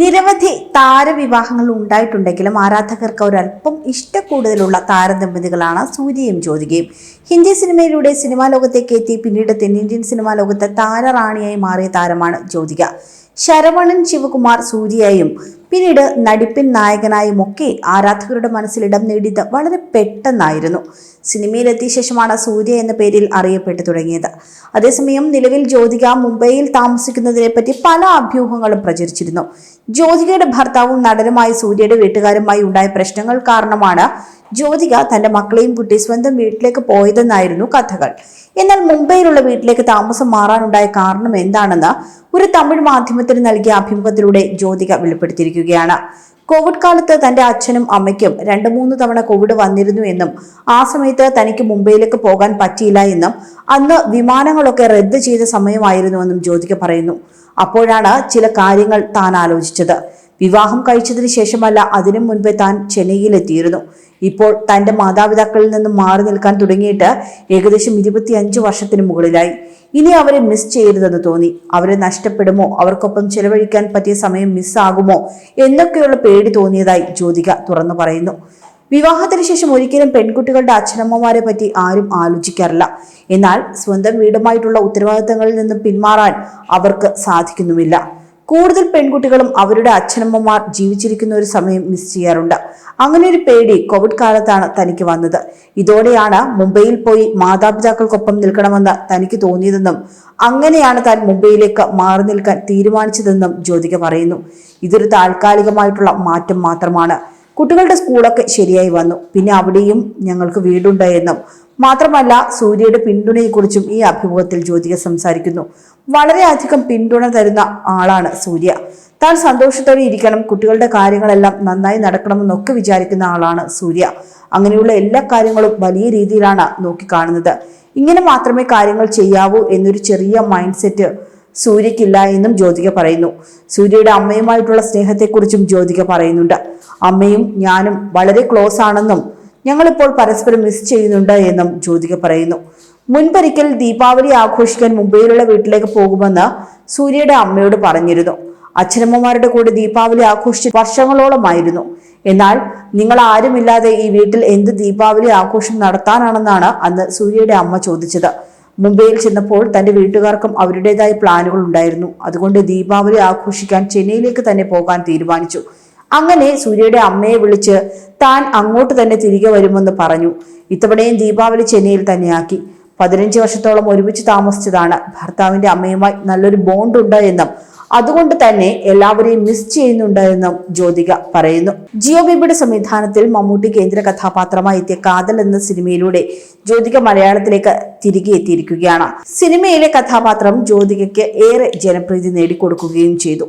നിരവധി താരവിവാഹങ്ങൾ ഉണ്ടായിട്ടുണ്ടെങ്കിലും ആരാധകർക്ക് ഒരല്പം ഇഷ്ടക്കൂടുതലുള്ള താരദമ്പതികളാണ് സൂര്യയും ജ്യോതികയും. ഹിന്ദി സിനിമയിലൂടെ സിനിമാ ലോകത്തേക്ക് എത്തി. പിന്നീട് തെന്നിന്ത്യൻ സിനിമാ ലോകത്ത് താരറാണിയായി മാറിയ താരമാണ് ജ്യോതിക. ശരവണൻ ശിവകുമാർ സൂര്യയായും പിന്നീട് നടിപ്പിൻ നായകനായുമൊക്കെ ആരാധകരുടെ മനസ്സിൽ ഇടം നേടിയത് വളരെ പെട്ടെന്നായിരുന്നു. സിനിമയിലെത്തിയ ശേഷമാണ് സൂര്യ എന്ന പേരിൽ അറിയപ്പെട്ടു തുടങ്ങിയത്. അതേസമയം നിലവിൽ ജ്യോതിക മുംബൈയിൽ താമസിക്കുന്നതിനെ പറ്റി പല അഭ്യൂഹങ്ങളും പ്രചരിച്ചിരുന്നു. ജ്യോതികയുടെ ഭർത്താവും നടനുമായ സൂര്യയുടെ വീട്ടുകാരുമായി ഉണ്ടായ പ്രശ്നങ്ങൾ കാരണമാണ് ജ്യോതിക തന്റെ മക്കളെയും കുട്ടി സ്വന്തം വീട്ടിലേക്ക് പോയതെന്നായിരുന്നു കഥകൾ. എന്നാൽ മുംബൈയിലുള്ള വീട്ടിലേക്ക് താമസം മാറാനുണ്ടായ കാരണം എന്താണെന്ന് ഒരു തമിഴ് മാധ്യമത്തിന് നൽകിയ അഭിമുഖത്തിലൂടെ ജ്യോതിക വെളിപ്പെടുത്തിയിരിക്കുകയാണ്. കോവിഡ് കാലത്ത് തന്റെ അച്ഛനും അമ്മയ്ക്കും രണ്ട് മൂന്ന് തവണ കോവിഡ് വന്നിരുന്നു എന്നും ആ സമയത്ത് തനിക്ക് മുംബൈയിലേക്ക് പോകാൻ പറ്റിയില്ല എന്നും അന്ന് വിമാനങ്ങളൊക്കെ റദ്ദ് ചെയ്ത സമയമായിരുന്നുവെന്നും ജ്യോതിക പറയുന്നു. അപ്പോഴാണ് ചില കാര്യങ്ങൾ താൻ ആലോചിച്ചത്. വിവാഹം കഴിച്ചതിന് ശേഷമല്ല അതിനു മുൻപേ താൻ ചെന്നൈയിലെത്തിയിരുന്നു. ഇപ്പോൾ തന്റെ മാതാപിതാക്കളിൽ നിന്നും മാറി നിൽക്കാൻ തുടങ്ങിയിട്ട് ഏകദേശം ഇരുപത്തി അഞ്ച് വർഷത്തിന് മുകളിലായി. ഇനി അവരെ മിസ് ചെയ്യരുതെന്ന് തോന്നി. അവരെ നഷ്ടപ്പെടുമോ? അവർക്കൊപ്പം ചെലവഴിക്കാൻ പറ്റിയ സമയം മിസ്സാകുമോ എന്നൊക്കെയുള്ള പേടി തോന്നിയതായി ജ്യോതിക തുറന്നു പറയുന്നു. വിവാഹത്തിന് ശേഷം ഒരിക്കലും പെൺകുട്ടികളുടെ അച്ഛനമ്മമാരെ പറ്റി ആരും ആലോചിക്കാറില്ല. എന്നാൽ സ്വന്തം വീടുമായിട്ടുള്ള ഉത്തരവാദിത്തങ്ങളിൽ നിന്നും പിന്മാറാൻ അവർക്ക് സാധിക്കുന്നുമില്ല. കൂടുതൽ പെൺകുട്ടികളും അവരുടെ അച്ഛനമ്മമാർ ജീവിച്ചിരിക്കുന്ന ഒരു സമയം മിസ് ചെയ്യാറുണ്ട്. അങ്ങനെ ഒരു പേടി കോവിഡ് കാലത്താണ് തനിക്ക് വന്നത്. ഇതോടെയാണ് മുംബൈയിൽ പോയി മാതാപിതാക്കൾക്കൊപ്പം നിൽക്കണമെന്ന് തനിക്ക് തോന്നിയതെന്നും അങ്ങനെയാണ് താൻ മുംബൈയിലേക്ക് മാറി നിൽക്കാൻ തീരുമാനിച്ചതെന്നും ജ്യോതിക പറയുന്നു. ഇതൊരു താൽക്കാലികമായിട്ടുള്ള മാറ്റം മാത്രമാണ്. കുട്ടികളുടെ സ്കൂളൊക്കെ ശരിയായി വന്നു. പിന്നെ അവിടെയും ഞങ്ങൾക്ക് വീടുണ്ടായെന്നും മാത്രമല്ല സൂര്യയുടെ പിന്തുണയെക്കുറിച്ചും ഈ അഭിമുഖത്തിൽ ജ്യോതിക സംസാരിക്കുന്നു. വളരെയധികം പിന്തുണ തരുന്ന ആളാണ് സൂര്യ. താൻ സന്തോഷത്തോടെ ഇരിക്കണം കുട്ടികളുടെ കാര്യങ്ങളെല്ലാം നന്നായി നടക്കണമെന്നൊക്കെ വിചാരിക്കുന്ന ആളാണ് സൂര്യ. അങ്ങനെയുള്ള എല്ലാ കാര്യങ്ങളും വലിയ രീതിയിലാണ് നോക്കിക്കാണുന്നത്. ഇങ്ങനെ മാത്രമേ കാര്യങ്ങൾ ചെയ്യാവൂ എന്നൊരു ചെറിയ മൈൻഡ് സെറ്റ് സൂര്യക്കില്ല എന്നും ജ്യോതിക പറയുന്നു. സൂര്യയുടെ അമ്മയുമായിട്ടുള്ള സ്നേഹത്തെക്കുറിച്ചും ജ്യോതിക പറയുന്നുണ്ട്. അമ്മയും ഞാനും വളരെ ക്ലോസ് ആണെന്നും ഞങ്ങളിപ്പോൾ പരസ്പരം മിസ് ചെയ്യുന്നുണ്ട് എന്നും ജ്യോതിക പറയുന്നു. മുൻപൊരിക്കൽ ദീപാവലി ആഘോഷിക്കാൻ മുംബൈയിലുള്ള വീട്ടിലേക്ക് പോകുമെന്ന് സൂര്യയുടെ അമ്മയോട് പറഞ്ഞിരുന്നു. അച്ഛനമ്മമാരുടെ കൂടെ ദീപാവലി ആഘോഷിച്ച് വർഷങ്ങളോളമായിരുന്നു. എന്നാൽ നിങ്ങൾ ആരുമില്ലാതെ ഈ വീട്ടിൽ എന്ത് ദീപാവലി ആഘോഷം നടത്താനാണെന്നാണ് അന്ന് സൂര്യയുടെ അമ്മ ചോദിച്ചത്. മുംബൈയിൽ ചെന്നപ്പോൾ തന്റെ വീട്ടുകാർക്കും അവരുടേതായ പ്ലാനുകൾ ഉണ്ടായിരുന്നു. അതുകൊണ്ട് ദീപാവലി ആഘോഷിക്കാൻ ചെന്നൈയിലേക്ക് തന്നെ പോകാൻ തീരുമാനിച്ചു. അങ്ങനെ സൂര്യയുടെ അമ്മയെ വിളിച്ച് താൻ അങ്ങോട്ട് തന്നെ തിരികെ വരുമെന്ന് പറഞ്ഞു. ഇത്തവണയും ദീപാവലി ചെന്നൈയിൽ തന്നെയാക്കി. പതിനഞ്ച് വർഷത്തോളം ഒരുമിച്ച് താമസിച്ചതാണ് ഭർത്താവിന്റെ അമ്മയുമായി നല്ലൊരു ബോണ്ട് ഉണ്ട് എന്നും അതുകൊണ്ട് തന്നെ എല്ലാവരെയും മിസ് ചെയ്യുന്നുണ്ട് എന്നും ജ്യോതിക പറയുന്നു. ജിയോ ബേബിയുടെ സംവിധാനത്തിൽ മമ്മൂട്ടി കേന്ദ്ര കഥാപാത്രമായി എത്തിയ കാതൽ എന്ന സിനിമയിലൂടെ ജ്യോതിക മലയാളത്തിലേക്ക് തിരികെ എത്തിയിരിക്കുകയാണ്. സിനിമയിലെ കഥാപാത്രം ജ്യോതികയ്ക്ക് ഏറെ ജനപ്രീതി നേടിക്കൊടുക്കുകയും ചെയ്തു.